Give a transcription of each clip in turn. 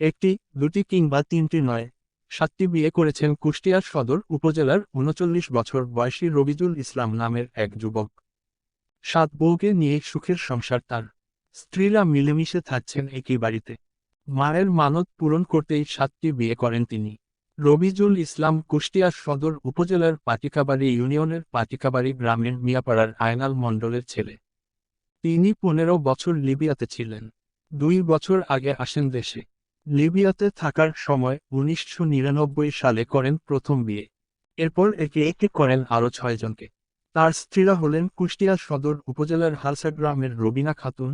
একটি, দুটি কিংবা তিনটি নয়। সাতটি বিয়ে করেছেন কুষ্টিয়ার সদর উপজেলার উনচল্লিশ বছর বয়সী রবিজুল ইসলাম নামের এক যুবক। সাত বউকে নিয়ে সুখের সংসার তার। স্ত্রীরা মিলেমিশে থাকছেন একই বাড়িতে। মায়ের মানত পূরণ করতেই সাতটি বিয়ে করেন তিনি। রবিজুল ইসলাম কুষ্টিয়ার সদর উপজেলার পাটিকাবাড়ি ইউনিয়নের পাটিকাবাড়ি গ্রামের মিয়াপাড়ার আয়নাল মণ্ডলের ছেলে। তিনি পনেরো বছর লিবিয়াতে ছিলেন। দুই বছর আগে আসেন দেশে। লিবিয়াতে থাকার সময় উনিশশো নিরানব্বই সালে করেন প্রথম বিয়ে। এরপর একে একে করেন আরও ছয়জনকে তার স্ত্রীরা হলেন কুষ্টিয়া সদর উপজেলার হালসা গ্রামের রবিনা খাতুন,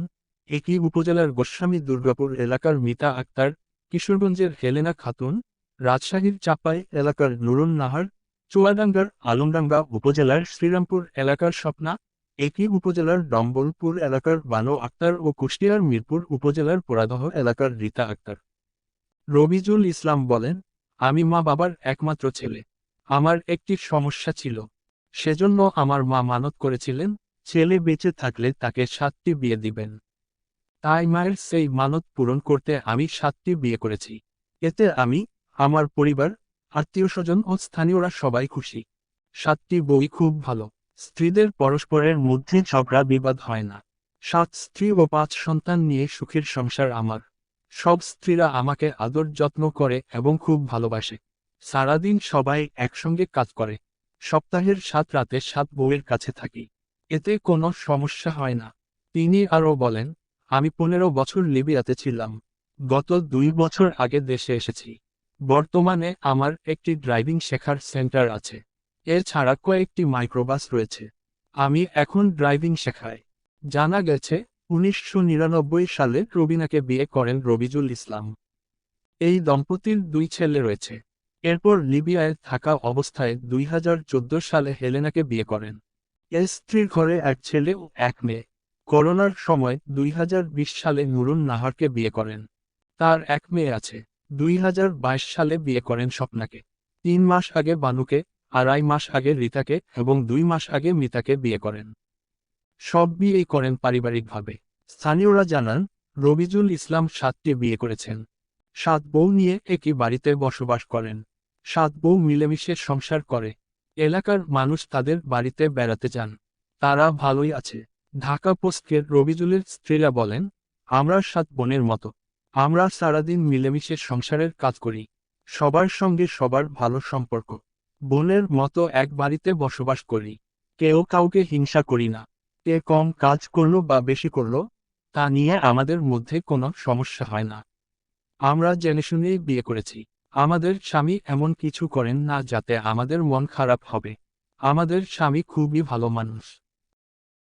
একই উপজেলার গোস্বামী দুর্গাপুর এলাকার মিতা আক্তার, কিশোরগঞ্জের হেলেনা খাতুন, রাজশাহীর চাপাই এলাকার নুরুন নাহার, চুয়াডাঙ্গার আলমডাঙ্গা উপজেলার শ্রীরামপুর এলাকার স্বপ্না, একই উপজেলার ডম্বলপুর এলাকার বানো আক্তার ও কুষ্টিয়ার মিরপুর উপজেলার পোড়াদহ এলাকার রীতা আক্তার। রবিজুল ইসলাম বলেন, আমি মা বাবার একমাত্র ছেলে। আমার একটি সমস্যা ছিল। সেজন্য আমার মা মানত করেছিলেন, ছেলে বেঁচে থাকলে তাকে সাতটি বিয়ে দিবেন। তাই মায়ের সেই মানত পূরণ করতে আমি সাতটি বিয়ে করেছি। এতে আমি, আমার পরিবার আত্মীয় স্বজন ও স্থানীয়রা সবাই খুশি। সাতটি বই খুব ভালো। স্ত্রীদের পরস্পরের মধ্যে ঝগড়া বিবাদ হয় না। সাত স্ত্রী ও পাঁচ সন্তান নিয়ে সুখের সংসার আমার। সব স্ত্রীরা আমাকে আদর যত্ন করে এবং খুব ভালোবাসে। সারাদিন সবাই একসঙ্গে কাজ করে। সপ্তাহের সাত রাতে সাত বউয়ের কাছে থাকি। এতে কোনো সমস্যা হয় না। তিনি আরও বলেন, আমি পনেরো বছর লিবিয়াতে ছিলাম। গত দুই বছর আগে দেশে এসেছি। বর্তমানে আমার একটি ড্রাইভিং শেখার সেন্টার আছে। এছাড়া কয়েকটি মাইক্রোবাস রয়েছে। আমি এখন ড্রাইভিং শেখাই। জানা গেছে উনিশশো নিরানব্বই সালে রবিনাকে বিয়ে করেন রবিজুল ইসলাম। এই দম্পতির দুই ছেলে রয়েছে। এরপর লিবিয়ায় থাকা অবস্থায় দুই হাজার চোদ্দ সালে হেলেনাকে বিয়ে করেন। এর স্ত্রীর ঘরে এক ছেলে ও এক মেয়ে। করোনার সময় দুই হাজার বিশ সালে নুরুন নাহারকে বিয়ে করেন। তার এক মেয়ে আছে। দুই হাজার বাইশ সালে বিয়ে করেন স্বপ্নাকে। তিন মাস আগে বানুকে, আড়াই মাস আগে রিতাকে এবং দুই মাস আগে মিতাকে বিয়ে করেন। সব বিয়েই করেন পারিবারিকভাবে। স্থানীয়রা জানান, রবিজুল ইসলাম সাতটি বিয়ে করেছেন। সাত বউ নিয়ে একই বাড়িতে বসবাস করেন। সাত বউ মিলেমিশে সংসার করে। এলাকার মানুষ তাদের বাড়িতে বেড়াতে যান। তারা ভালোই আছে। ঢাকা পোস্টের রবিজুলের স্ত্রীরা বলেন, আমরা সাত বোনের মতো। আমরা সারাদিন মিলেমিশে সংসারের কাজ করি। সবার সঙ্গে সবার ভালো সম্পর্ক। বোনের মতো এক বাড়িতে বসবাস করি। কেউ কাউকে হিংসা করি না। কে কম কাজ করল বা বেশি করল, তা নিয়ে আমাদের মধ্যে কোনো সমস্যা হয় না। আমরা জেনে শুনেই বিয়ে করেছি। আমাদের স্বামী এমন কিছু করেন না যাতে আমাদের মন খারাপ হবে। আমাদের স্বামী খুবই ভালো মানুষ।